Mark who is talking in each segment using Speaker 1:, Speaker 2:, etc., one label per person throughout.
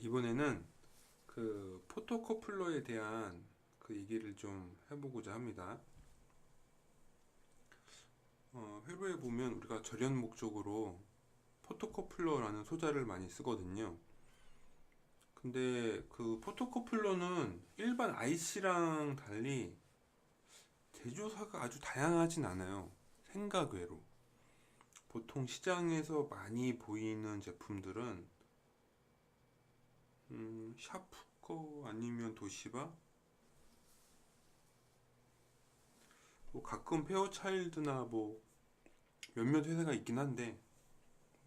Speaker 1: 이번에는 그 포토커플러에 대한 그 얘기를 좀 해보고자 합니다. 어, 회로에 보면 우리가 절연 목적으로 포토커플러라는 소자를 많이 쓰거든요. 근데 그 포토커플러는 일반 IC랑 달리 제조사가 아주 다양하진 않아요. 생각외로. 보통 시장에서 많이 보이는 제품들은 음, 샤프 거 아니면 도시바? 뭐 가끔 페어차일드나 뭐 몇몇 회사가 있긴 한데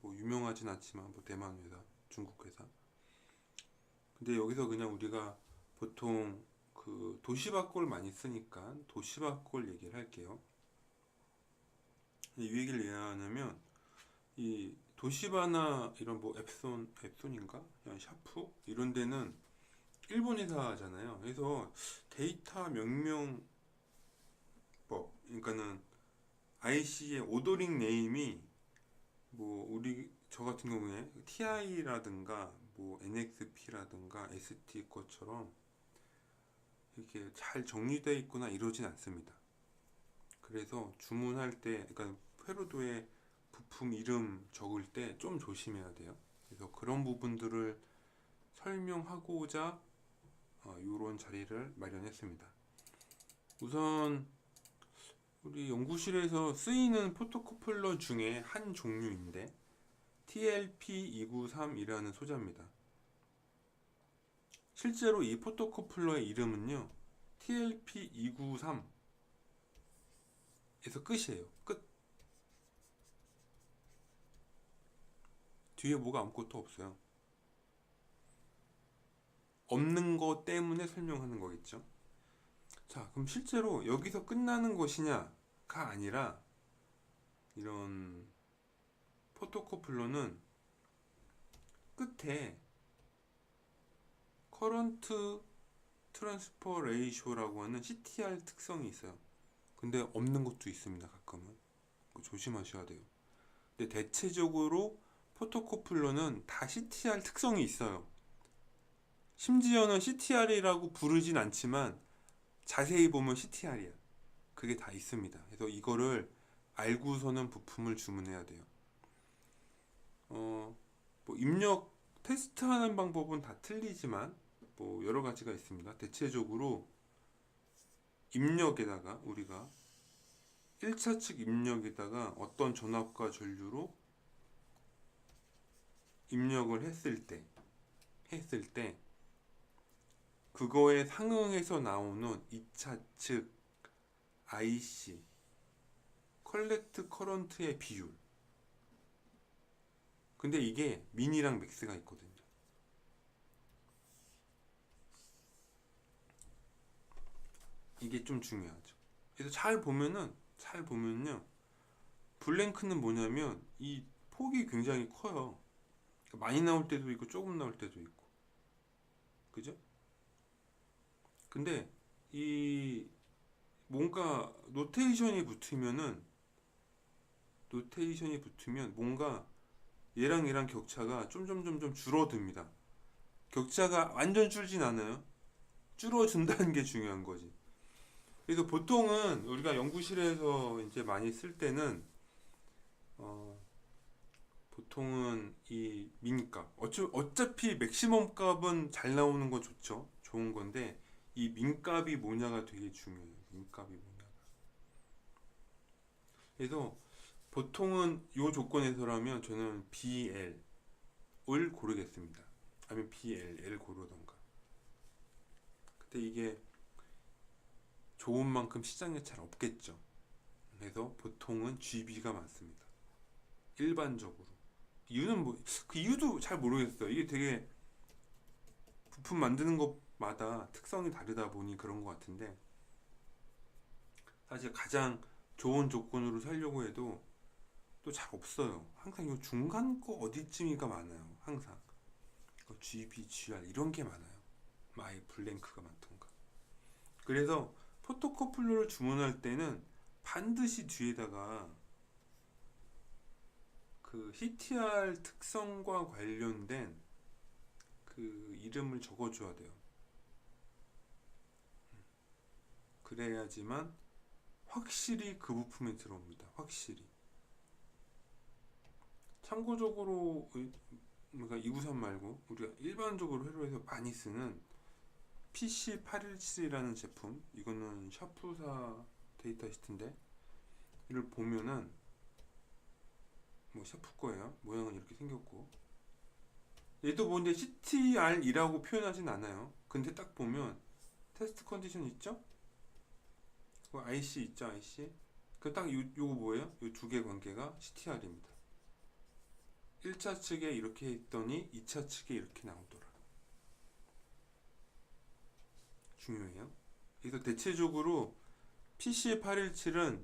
Speaker 1: 뭐 유명하진 않지만 뭐 대만 회사, 중국 회사. 근데 여기서 그냥 우리가 보통 그 도시바 걸 많이 쓰니까 도시바 걸 얘기를 할게요. 이 얘기를 왜 하냐면 이 도시바나 이런 뭐 앱손 앱손인가 샤프 이런 데는 일본 회사잖아요. 그래서 데이터 명명법 그러니까는 IC의 오더링 네임이 뭐 우리 저 같은 경우에 TI라든가 뭐 NXP라든가 ST 것처럼 이렇게 잘 정리되어 있거나 이러진 않습니다. 그래서 주문할 때 그러니까 회로도에 부품 이름 적을 때 좀 조심해야 돼요. 그래서 그런 부분들을 설명하고자 어, 이런 자리를 마련했습니다. 우선 우리 연구실에서 쓰이는 포토코플러 중에 한 종류인데 TLP293이라는 소자입니다. 실제로 이 포토코플러의 이름은요 TLP293에서 끝이에요. 끝. 뒤에 뭐가 아무것도 없어요. 없는 것 때문에 설명하는 거겠죠. 자, 그럼 실제로 여기서 끝나는 것이냐가 아니라 이런 포토코플러는 끝에 커런트 트랜스퍼 레이쇼라고 하는 CTR 특성이 있어요. 근데 없는 것도 있습니다. 가끔은. 조심하셔야 돼요. 근데 대체적으로 포토코플러는 다 CTR 특성이 있어요. 심지어는 CTR이라고 부르진 않지만 자세히 보면 CTR이야. 그게 다 있습니다. 그래서 이거를 알고서는 부품을 주문해야 돼요. 어, 뭐 입력 테스트하는 방법은 다 틀리지만 뭐 여러 가지가 있습니다. 대체적으로 입력에다가 우리가 1차 측 입력에다가 어떤 전압과 전류로 입력을 했을 때 했을 때 그거에 상응해서 나오는 2차 측 IC 컬렉트 커런트의 비율. 근데 이게 미니랑 맥스가 있거든요. 이게 좀 중요하죠. 그래서 잘 보면은 잘 보면요. 블랭크는 뭐냐면 이 폭이 굉장히 커요 많이 나올 때도 있고 조금 나올 때도 있고 그죠? 근데 이 뭔가 노테이션이 붙으면은 노테이션이 붙으면 뭔가 얘랑 얘랑 격차가 좀좀점점 줄어듭니다. 격차가 완전 줄진 않아요. 줄어든다는 게 중요한 거지. 그래서 보통은 우리가 연구실에서 이제 많이 쓸 때는 어 보통은 이 민값 어차, 어차피 맥시멈 값은 잘 나오는 건 좋죠. 좋은 건데 이 민값이 뭐냐가 되게 중요해요. 민값이 뭐냐가. 그래서 보통은 이 조건에서라면 저는 BL을 고르겠습니다. 아니면 BLL 고르던가. 근데 이게 좋은 만큼 시장에 잘 없겠죠. 그래서 보통은 GB가 많습니다. 일반적으로. 이유는 뭐, 그 이유도 잘 모르겠어요. 이게 되게 부품 만드는 것마다 특성이 다르다 보니 그런 것 같은데, 사실 가장 좋은 조건으로 살려고 해도 또 잘 없어요. 항상 이 중간 거 어디쯤이가 많아요. 항상. 그 GB, GR 이런 게 많아요. 마이 블랭크가 많던가. 그래서 포토커플러를 주문할 때는 반드시 뒤에다가 그 CTR 특성과 관련된 그 이름을 적어줘야 돼요. 그래야지만 확실히 그 부품에 들어옵니다. 확실히. 참고적으로 의- 그러니까 293 말고 우리가 일반적으로 회로에서 많이 쓰는 PC817이라는 제품 이거는 샤프사 데이터 시트인데 이를 보면은 뭐 샤프 거예요. 모양은 이렇게 생겼고 얘도 뭐 이제 CTR이라고 표현하진 않아요. 근데 딱 보면 테스트 컨디션 있죠? 그 IC 있죠, IC? 그딱 요, 요거 뭐예요? 요 두 개 관계가 CTR입니다. 1차 측에 이렇게 했더니 2차 측에 이렇게 나오더라. 중요해요. 그래서 대체적으로 PC817은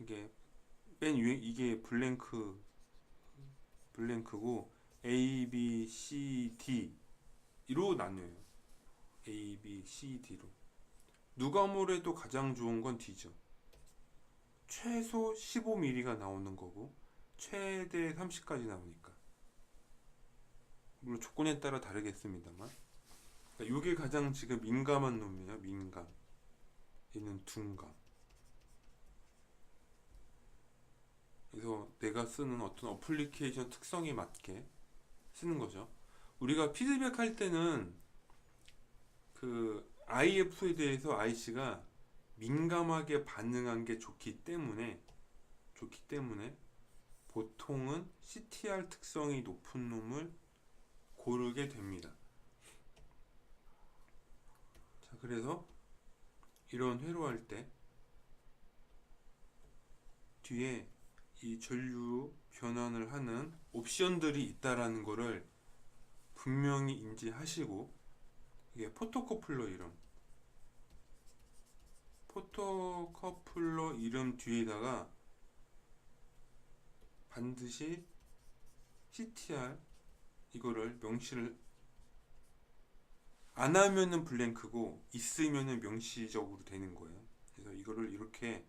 Speaker 1: 이게 맨 위에 이게 블랭크 블랭크고 A, B, C, D로 나뉘어요. A, B, C, D로. 누가 뭐래도 가장 좋은 건 D죠. 최소 15mm가 나오는 거고 최대 30까지 나오니까. 물론 조건에 따라 다르겠습니다만. 그러니까 이게 가장 지금 민감한 놈이에요. 민감. 얘는 둔감. 그래서 내가 쓰는 어떤 어플리케이션 특성에 맞게 쓰는 거죠. 우리가 피드백 할 때는 그 IF에 대해서 IC가 민감하게 반응한 게 좋기 때문에 좋기 때문에 보통은 CTR 특성이 높은 놈을 고르게 됩니다. 자, 그래서 이런 회로할 때 뒤에 이 전류 변환을 하는 옵션들이 있다라는 거를 분명히 인지하시고 이게 포토커플러 이름 포토커플러 이름 뒤에다가 반드시 CTR 이거를 명시를 안 하면은 블랭크고 있으면은 명시적으로 되는 거예요. 그래서 이거를 이렇게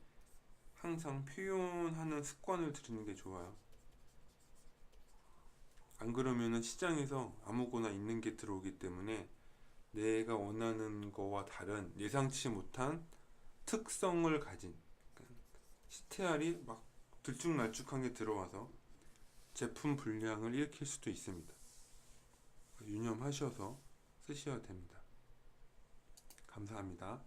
Speaker 1: 항상 표현하는 습관을 들이는 게 좋아요. 안 그러면은 시장에서 아무거나 있는 게 들어오기 때문에 내가 원하는 거와 다른 예상치 못한 특성을 가진 CTR이 막 들쭉날쭉한 게 들어와서 제품 불량을 일으킬 수도 있습니다. 유념하셔서 쓰셔야 됩니다. 감사합니다.